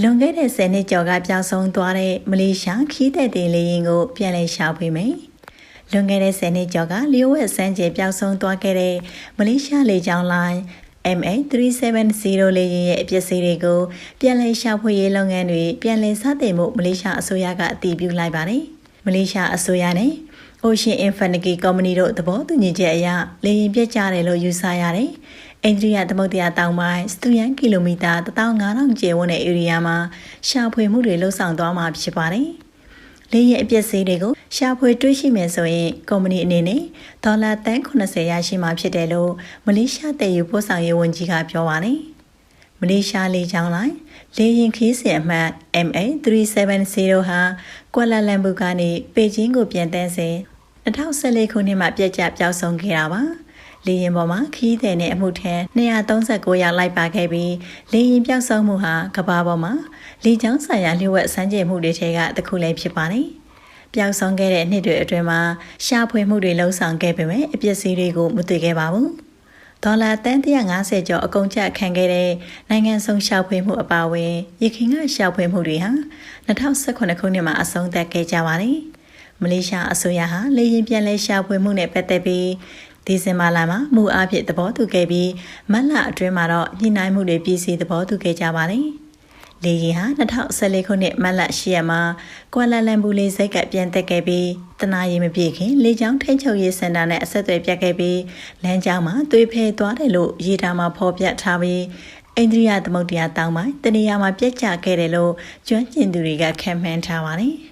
လွန်ခဲ့တဲ့10နှစ်ကျော်ကပြောင်းဆုံးသွားတဲ့မလေးရှားခီးသက်တင်လေရင်ကိုပြန်လည်ရှာဖွေမယ်။လွန်ခဲ့တဲ့10နှစ်ကျော်ကလျှို့ဝှက်စမ်းကြဲပြောင်းဆုံးသွားခဲ့တဲ့မလေးရှားလေကြောင်းလိုင်း MA370 လေယာဉ်ရဲ့အပစ္စည်းတွေကိုပြန်လည်ရှာဖွေရေးလုပ်ငန်းတွေပြန်လည်စတင်မှုမလေးရှားအစိုးရကအတည်ပြုလိုက်ပါတယ်။မလေးရှားအစိုးရနဲ့ Ocean Infinity Company တို့သဘောတူညီချက်အရလေယာဉ်ပြက်ကျတယ်လို့ယူဆရတယ်။ အိန္ဒိယသမုဒ္ဒရာတောင်ပိုင်းစတူယန်ကီလိုမီတာ15000ကျယ်ဝန်းတဲ့ဧရိယာမှာရှာဖွေမှုတွေလှုပ်ဆောင်သွားမှာဖြစ်ပါတယ်။လေယာဉ်အပစ္စည်းတွေကိုရှာဖွေတွေ့ရှိမယ်ဆိုရင်ကုမ္ပဏီအနေနဲ့ဒေါ်လာတန်း80ရရှိမှာဖြစ်တယ်လို့မလေးရှားတည်ယူပို့ဆောင်ရေးဝန်ကြီးကပြောပါတယ်။မလေးရှားလေကြောင်းလိုင်းလေယာဉ်ခီးစဉ်အမှတ် MA370 ဟာကွာလာလမ်ပူကနေပေကျင်းကိုပြန်တန်းစဉ်2014ခုနှစ်မှာပြက်ကျပျောက်ဆုံးခဲ့တာပါ။ လေရင်ပေါ်မှာခီးတဲ့နဲ့အမှုထမ်း239ရောက်လိုက်ပါခဲ့ပြီးလေရင်ပျောက်ဆုံးမှုဟာကဘာပေါ်မှာလေကြောင်းဆိုင်ရာလျှို့ဝှက်စမ်းကြည့်မှုတွေထဲကတစ်ခုလည်းဖြစ်ပါတယ်။ပျောက်ဆုံးခဲ့တဲ့နှစ်တွေအတွင်းမှာရှာဖွေမှုတွေလှုံ့ဆော်ခဲ့ပေမဲ့အပစ္စည်းတွေကိုမတွေ့ခဲ့ပါဘူး။ဒေါ်လာတန်150ကျော်အကုန်ကျခံခဲ့တဲ့နိုင်ငံဆုံးရှာဖွေမှုအပါအဝင်ရခိုင်ကရှာဖွေမှုတွေဟာ2018ခုနှစ်မှာအဆုံးသတ်ခဲ့ကြပါတယ်။မလေးရှားအစိုးရဟာလေရင်ပြန်လဲရှာဖွေမှုနဲ့ပတ်သက်ပြီး ဒီဇင်ဘာလမှာမူအားဖြင့်သဘောတူခဲ့ပြီးမတ်လအတွင်းမှာတော့ညှိနှိုင်းမှုတွေပြည်စီသဘောတူခဲ့ကြပါတယ်။လေရင်ဟာ2014ခုနှစ်မတ်လ10ရက်မှာကွာလာလမ်ပူလေဆိပ်ကပြန်တက်ခဲ့ပြီးတနာရီမပြည့်ခင်လေကြောင်းထိန်းချုပ်ရေးစင်တာနဲ့အဆက်အသွယ်ပြတ်ခဲ့ပြီးလမ်းကြောင်းမှာသွေးဖဲသွားတယ်လို့ရေးထားမှာဖော်ပြထားပြီးအိန္ဒိယသမုဒ္ဒရာတောင်ပိုင်းတနေရာမှာပြက်ကျခဲ့တယ်လို့ကျွမ်းကျင်သူတွေကခန့်မှန်းထားပါတယ်။